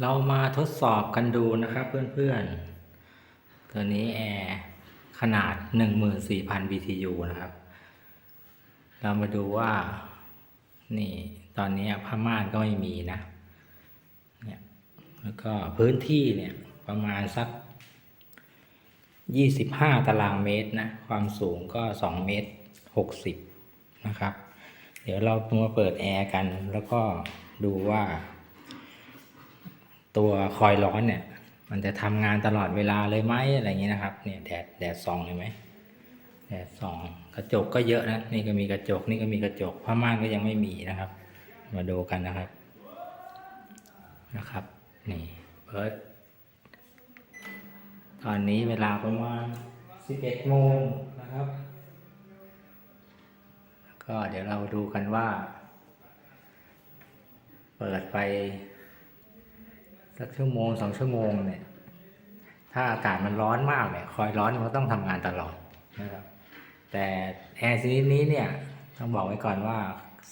เรามาทดสอบกันดูนะครับเพื่อนๆ ตัวนี้แอร์ขนาด 14,000 BTU นะครับ เรามาดูว่า นี่ตอนนี้ผ้าม่านก็ไม่มีนะ เนี่ย แล้วก็พื้นที่เนี่ยประมาณสัก 25 ตารางเมตรนะ ความสูงก็ 2 เมตร 60 นะครับ เดี๋ยวเรามาเปิดแอร์กันแล้วก็ดูว่า ตัวคอยล์ร้อนเนี่ย มันจะทำงานตลอดเวลาเลยไหมอะไรอย่างนี้นะครับ เนี่ยแดดแดดส่องเห็นไหมแดดส่องกระจกก็เยอะนะนี่ก็มีกระจกนี่ก็มีกระจกผ้าม่านก็ยังไม่มีนะครับ มาดูกันนะครับนะครับนี่เปิดตอนนี้เวลาประมาณ11โมงนะครับก็เดี๋ยวเราดูกันว่า เปิดไป สักชั่วโมงสองชั่วโมงเนี่ย ถ้าอากาศมันร้อนมากเนี่ยคอยร้อนมันต้องทำงานตลอดนะครับ แต่แอร์ชนิดนี้เนี่ยต้องบอกไว้ก่อนว่า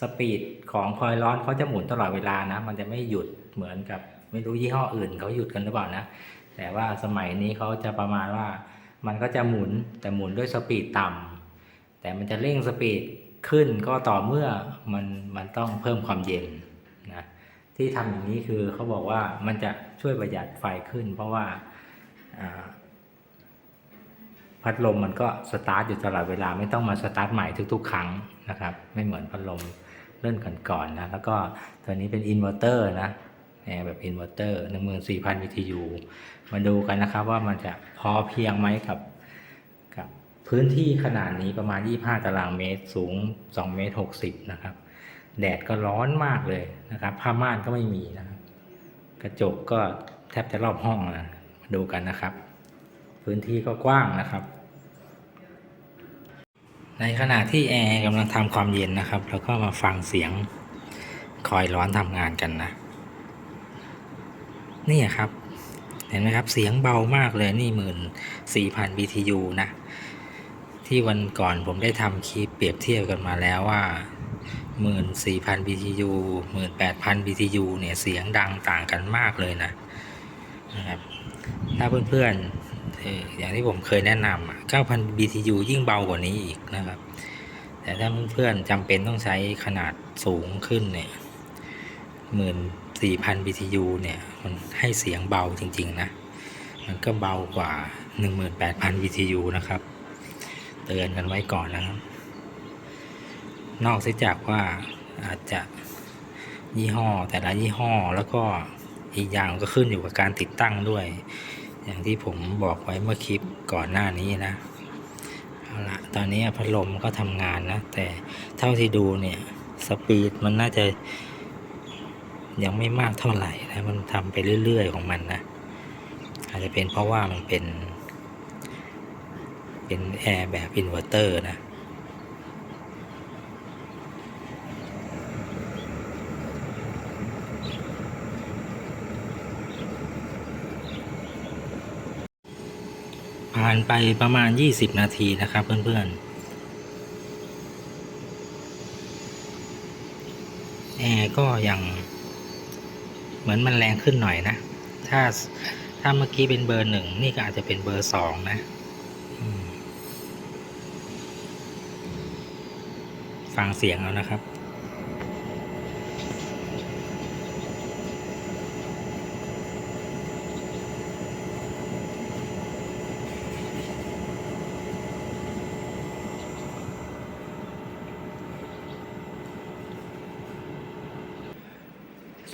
สปีดของคอยร้อนเขาจะหมุนตลอดเวลานะ มันจะไม่หยุดเหมือนกับไม่รู้ยี่ห้ออื่นเขาหยุดกันหรือเปล่านะ แต่ว่าสมัยนี้เขาจะประมาณว่ามันก็จะหมุนแต่หมุนด้วยสปีดต่ำแต่มันจะเร่งสปีดขึ้นก็ต่อเมื่อมันมันต้องเพิ่มความเย็น ที่ทำอย่างนี้คือเขาบอกว่ามันจะช่วยประหยัดไฟขึ้น เพราะว่าพัดลมมันก็สตาร์ทอยู่ตลอดเวลาไม่ต้องมาสตาร์ทใหม่ทุกๆ ครั้งนะครับ ไม่เหมือนพัดลมเลื่อนก่อนๆนะแล้วก็ตัวนี้เป็นอินเวอร์เตอร์นะแอร์แบบอินเวอร์เตอร์14,000 BTU มาดูกันนะครับว่ามันจะพอเพียงไหมกับกับพื้นที่ขนาดนี้ประมาณ 25 ตารางเมตรสูง 2 เมตร 60 นะครับ แดดก็ร้อนมากเลยนะครับผ้าม่านก็ไม่มีนะครับกระจกก็แทบจะรอบห้องนะมาดูกันนะครับ พื้นที่ก็กว้างนะครับ ในขณะที่แอร์กำลังทำความเย็นนะครับแล้วก็มาฟังเสียงคอยร้อนทำงานกันนะนี่ครับ เห็นไหมครับเสียงเบามากเลยนี่หมื่นสี่พัน BTU นะ ที่วันก่อนผมได้ทำคลิปเปรียบเทียบกันมาแล้วว่า 14,000 BTU 18,000 BTU เนี่ยเสียงดังต่างกันมากเลยนะนะครับถ้าเพื่อนๆเออย่างที่ผมเคยแนะนำอะ9,000 BTU ยิ่งเบากว่านี้อีกนะครับ แต่ถ้าเพื่อนๆจำเป็นต้องใช้ขนาดสูงขึ้นเนี่ย14,000 BTU เนี่ยมันให้เสียงเบาจริงๆนะ มันก็เบากว่า 18,000 BTU นะครับ เตือนกันไว้ก่อนนะครับ นอกเสียจากว่าอาจจะยี่ห้อแต่ละยี่ห้อแล้วก็อีกอย่างก็ขึ้นอยู่กับการติดตั้งด้วย อย่างที่ผมบอกไว้เมื่อคลิปก่อนหน้านี้นะเอาละตอนนี้พัดลมก็ทำงานนะ แต่เท่าที่ดูเนี่ยสปีดมันน่าจะยังไม่มากเท่าไหร่นะมันทำไปเรื่อย ๆ ของมันนะ อาจจะเป็นเพราะว่ามันเป็น เป็นแอร์แบบอินเวอร์เตอร์นะ ผ่านไปประมาณ 20 นาทีนะครับเพื่อนๆแอร์ก็ยังเหมือนมันแรงขึ้นหน่อยนะ ถ้าถ้าเมื่อกี้เป็นเบอร์หนึ่งนี่ก็อาจจะเป็นเบอร์สองนะฟังเสียงเอานะครับ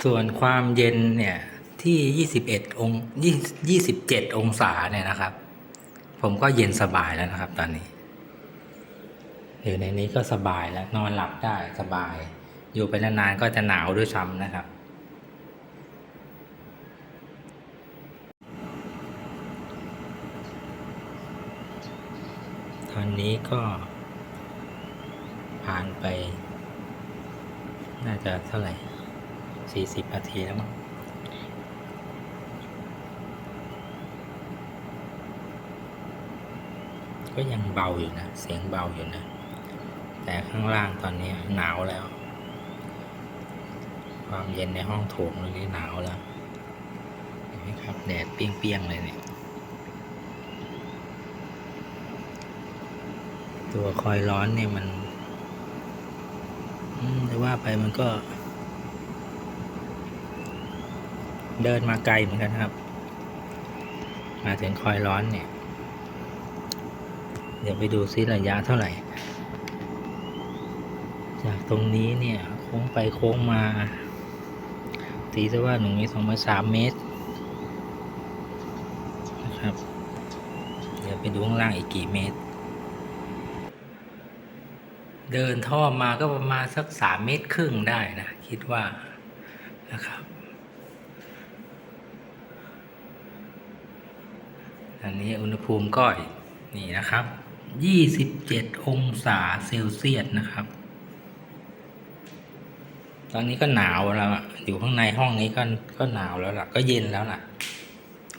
ส่วนความเย็นเนี่ยที่ 21 องค์20 27 องศาเนี่ยนะครับ ผมก็เย็นสบายแล้วนะครับ ตอนนี้ อยู่ในนี้ก็สบายแล้ว นอนหลับได้สบาย อยู่ไปนานๆก็จะหนาวด้วยซ้ำนะครับ ตอนนี้ก็ ผ่านไป น่าจะเท่าไหร่ สี่สิบนาทีแล้วมั้งก็ยังเบาอยู่นะ เสียงเบาอยู่นะ แต่ข้างล่างตอนนี้หนาวแล้ว ความเย็นในห้องโถงตรงนี้หนาวแล้วดดเปรี้ยงๆเลยเนี่ย ตัวคอยร้อนเนี่ยมันอืมแต่ว่าไปมันก็ เดินมาไกลเหมือนกันครับ มาถึงคอยร้อนเนี่ย เดี๋ยวไปดูซิระยะเท่าไหร่ จากตรงนี้เนี่ย โค้งไปโค้งมา ตีซะว่าหนึ่งเมตรสองเมตรสามเมตรนะครับ เดี๋ยวไปดูข้างล่างอีกกี่เมตร เดินท่อมาก็ประมาณสักสามเมตรครึ่งได้นะ คิดว่านะครับ อันนี้อุณหภูมิก็นี่นะครับยี่สิบเจ็ดองศาเซลเซียสนะครับ ตอนนี้ก็หนาวแล้วอะอยู่ข้างในห้องนี้ก็ก็หนาวแล้วล่ะ ก็เย็นแล้วล่ะ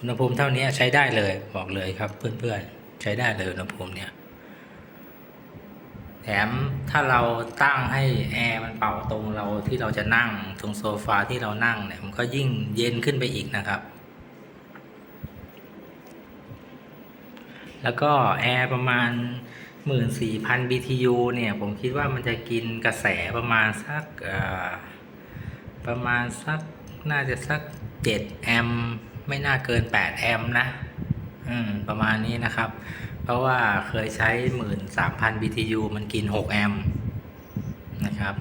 อุณหภูมิเท่านี้ใช้ได้เลยบอกเลยครับ เพื่อนๆ ใช้ได้เลยอุณหภูมิเนี่ย แถมถ้าเราตั้งให้แอร์มันเป่าตรงเราที่เราจะนั่งตรงโซฟาที่เรานั่งเนี่ยมันก็ยิ่งเย็นขึ้นไปอีกนะครับ แล้วก็แอร์ประมาณ 14,000 BTU เนี่ย ผมคิดว่ามันจะกินกระแสประมาณสักประมาณสักน่าจะสัก 7 แอมป์ไม่น่าเกิน 8 แอมป์นะอืมประมาณนี้นะครับ เพราะว่าเคยใช้ 13,000 BTU มันกิน 6 แอมป์นะครับ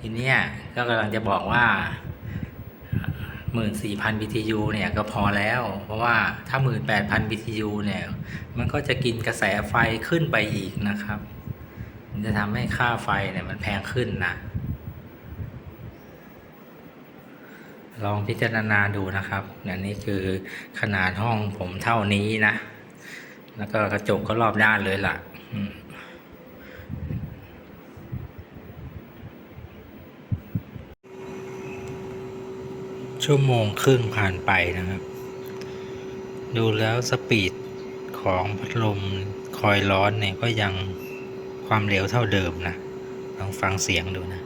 ทีเนี้ยก็กำลังจะบอกว่า 14,000 BTU เนี่ยก็พอแล้ว เพราะว่าถ้า 18,000 BTU เนี่ย มันก็จะกินกระแสไฟขึ้นไปอีกนะครับมันจะทำให้ค่าไฟเนี่ยมันแพงขึ้นนะ ลองพิจารณาดูนะครับอันนี้คือขนาดห้องผมเท่านี้นะ แล้วก็กระจกก็รอบด้านเลยล่ะ ชั่วโมงครึ่งผ่านไปนะครับ ดูแล้วสปีดของพัดลมคอยร้อนเนี่ยก็ยังความเร็วเท่าเดิมนะ ลองฟังเสียงดูนะ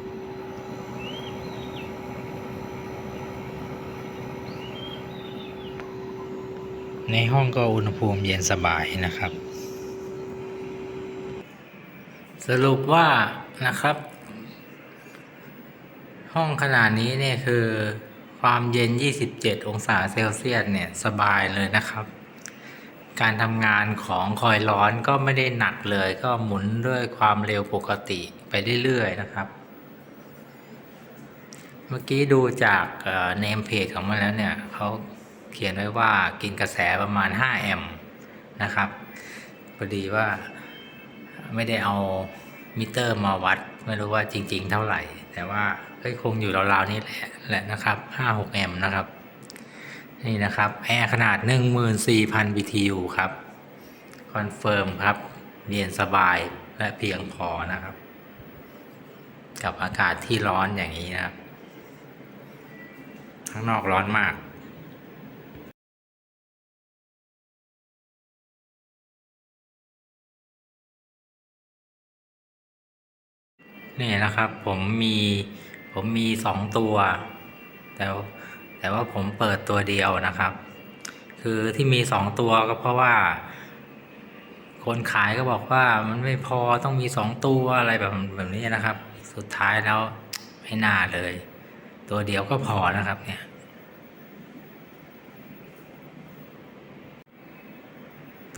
ในห้องก็อุณหภูมิเย็นสบายนะครับ สรุปว่านะครับ ห้องขนาดนี้เนี่ยคือ ความเย็น 27 องศาเซลเซียสเนี่ยสบายเลยนะครับ การทำงานของคอยร้อนก็ไม่ได้หนักเลย ก็หมุนด้วยความเร็วปกติไปเรื่อยๆนะครับ เมื่อกี้ดูจากเนมเพจของมันแล้วเนี่ยเขาเขียนไว้ว่ากินกระแสประมาณ 5 แอมป์นะครับพอดีว่าไม่ได้เอามิเตอร์มาวัด ไม่รู้ว่าจริง ๆ เท่าไหร่ แต่ว่าก็คงอยู่ราวๆนี้แหละแหละนะครับ 5-6 แอมป์นะครับ นี่นะครับ แอร์ขนาด 14,000 BTU ครับ คอนเฟิร์มครับ เย็นสบายและเพียงพอนะครับ กับอากาศที่ร้อนอย่างนี้นะครับ ข้างนอกร้อนมาก นี่นะครับ ผมมีผมมีสองตัวแต่แต่ว่าผมเปิดตัวเดียวนะครับ คือที่มีสองตัวก็เพราะว่า คนขายก็บอกว่ามันไม่พอต้องมีสองตัวอะไรแบบแบบนี้นะครับ สุดท้ายแล้วไม่น่าเลย ตัวเดียวก็พอนะครับเนี่ย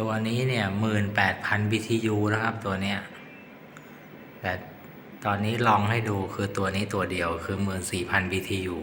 ตัวนี้เนี่ยหมื่นแปดพัน BTU นะครับตัวเนี้ยแต่ ตอนนี้ลองให้ดูคือตัวนี้ตัวเดียวคือหมื่นสี่พัน BTU